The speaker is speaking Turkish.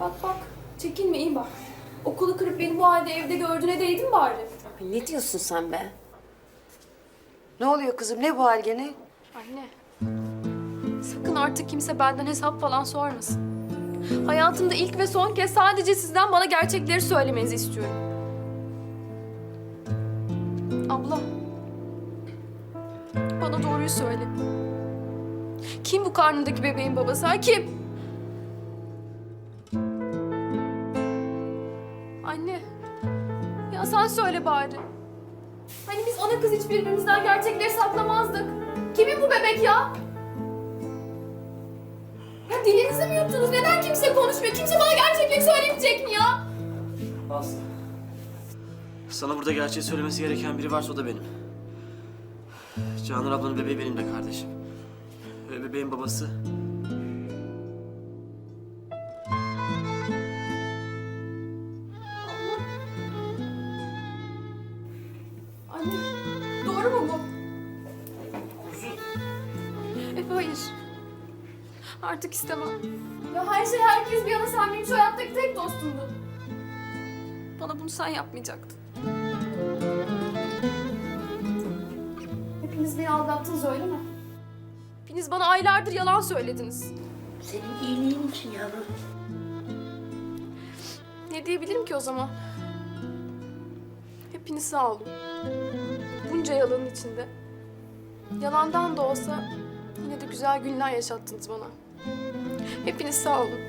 Bak bak. Çekinme iyi bak. Okulu kırıp beni bu halde evde gördüğüne değdin bari. Ay, Ne diyorsun sen be? Ne oluyor kızım? Ne bu hal gene? Anne. Sakın artık kimse benden hesap falan sormasın. Hayatımda ilk ve son kez sadece sizden bana gerçekleri söylemenizi istiyorum. Abla. Bana doğruyu söyle. Kim bu karnındaki bebeğin babası ha? Kim? Ya sen söyle bari. Hani biz ana kız hiç birbirimizden gerçekleri saklamazdık. Kimin bu bebek ya? Ya dilinizi mi yuttunuz? Neden kimse konuşmuyor? Kimse bana gerçekleri söylemeyecek mi ya? Aslı. Sana burada gerçeği söylemesi gereken biri varsa o da benim. Canan ablanın bebeği benim de kardeşim. Bebeğin babası hayır. Artık istemem. Ya her şey herkes bir yana sen benim şu hayattaki tek dostumdun. Bana bunu sen yapmayacaktın. Hepiniz beni aldattınız öyle mi? Hepiniz bana aylardır yalan söylediniz. Senin iyiliğin için yavrum. Ne diyebilirim ki o zaman? Hepiniz sağ olun. Bunca yalanın içinde. Yalandan da olsa güzel günler yaşattınız bana. Hepiniz sağ olun.